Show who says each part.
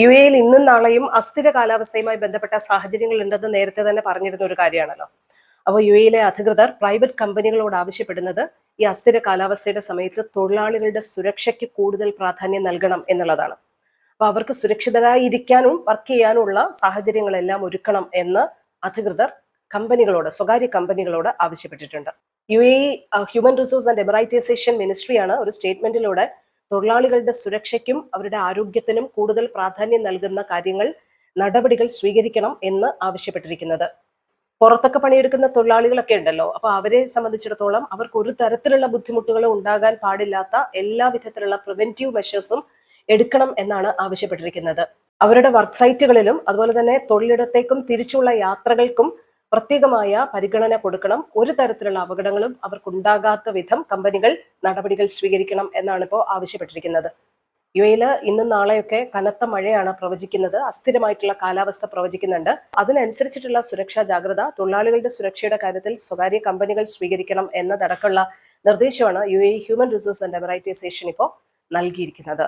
Speaker 1: U എയിൽ ഇന്നും നാളെയും അസ്ഥിര കാലാവസ്ഥയുമായി ബന്ധപ്പെട്ട സാഹചര്യങ്ങൾ ഉണ്ടെന്ന് നേരത്തെ തന്നെ പറഞ്ഞിരുന്ന ഒരു കാര്യമാണല്ലോ. അപ്പോൾ യു എയിലെ അധികൃതർ പ്രൈവറ്റ് കമ്പനികളോട് ആവശ്യപ്പെടുന്നത് ഈ അസ്ഥിര കാലാവസ്ഥയുടെ സമയത്ത് തൊഴിലാളികളുടെ സുരക്ഷയ്ക്ക് കൂടുതൽ പ്രാധാന്യം നൽകണം എന്നുള്ളതാണ്. അപ്പൊ അവർക്ക് സുരക്ഷിതരായി ഇരിക്കാനും വർക്ക് ചെയ്യാനുമുള്ള സാഹചര്യങ്ങളെല്ലാം ഒരുക്കണം എന്ന് അധികൃതർ കമ്പനികളോട് സ്വകാര്യ കമ്പനികളോട് ആവശ്യപ്പെട്ടിട്ടുണ്ട്. U A human resource and emiratisation മിനിസ്ട്രിയാണ് ഒരു സ്റ്റേറ്റ്മെന്റിലൂടെ തൊഴിലാളികളുടെ സുരക്ഷയ്ക്കും അവരുടെ ആരോഗ്യത്തിനും കൂടുതൽ പ്രാധാന്യം നൽകുന്ന കാര്യങ്ങൾ നടപടികൾ സ്വീകരിക്കണം എന്ന് ആവശ്യപ്പെട്ടിരിക്കുന്നത്. പുറത്തൊക്കെ പണിയെടുക്കുന്ന തൊഴിലാളികളൊക്കെ ഉണ്ടല്ലോ. അപ്പൊ അവരെ സംബന്ധിച്ചിടത്തോളം അവർക്ക് ഒരു തരത്തിലുള്ള ബുദ്ധിമുട്ടുകളും ഉണ്ടാകാൻ പാടില്ലാത്ത എല്ലാ വിധത്തിലുള്ള പ്രിവെന്റീവ് മെഷേഴ്സും എടുക്കണം എന്നാണ് ആവശ്യപ്പെട്ടിരിക്കുന്നത്. അവരുടെ വർക്ക് സൈറ്റുകളിലും അതുപോലെ തന്നെ തൊഴിലിടത്തേക്കും തിരിച്ചുള്ള യാത്രകൾക്കും പ്രത്യേകമായ പരിഗണന കൊടുക്കണം. ഒരു തരത്തിലുള്ള അപകടങ്ങളും അവർക്കുണ്ടാകാത്ത വിധം കമ്പനികൾ നടപടികൾ സ്വീകരിക്കണം എന്നാണ് ഇപ്പോൾ ആവശ്യപ്പെട്ടിരിക്കുന്നത്. യു എയിൽ ഇന്നും നാളെയൊക്കെ കനത്ത മഴയാണ് പ്രവചിക്കുന്നത്. അസ്ഥിരമായിട്ടുള്ള കാലാവസ്ഥ പ്രവചിക്കുന്നുണ്ട്. അതിനനുസരിച്ചിട്ടുള്ള സുരക്ഷാ ജാഗ്രത തൊഴിലാളികളുടെ സുരക്ഷയുടെ കാര്യത്തിൽ സ്വകാര്യ കമ്പനികൾ സ്വീകരിക്കണം എന്നതടക്കമുള്ള നിർദ്ദേശമാണ് U A human resource and emiratisation ഇപ്പോൾ നൽകിയിരിക്കുന്നത്.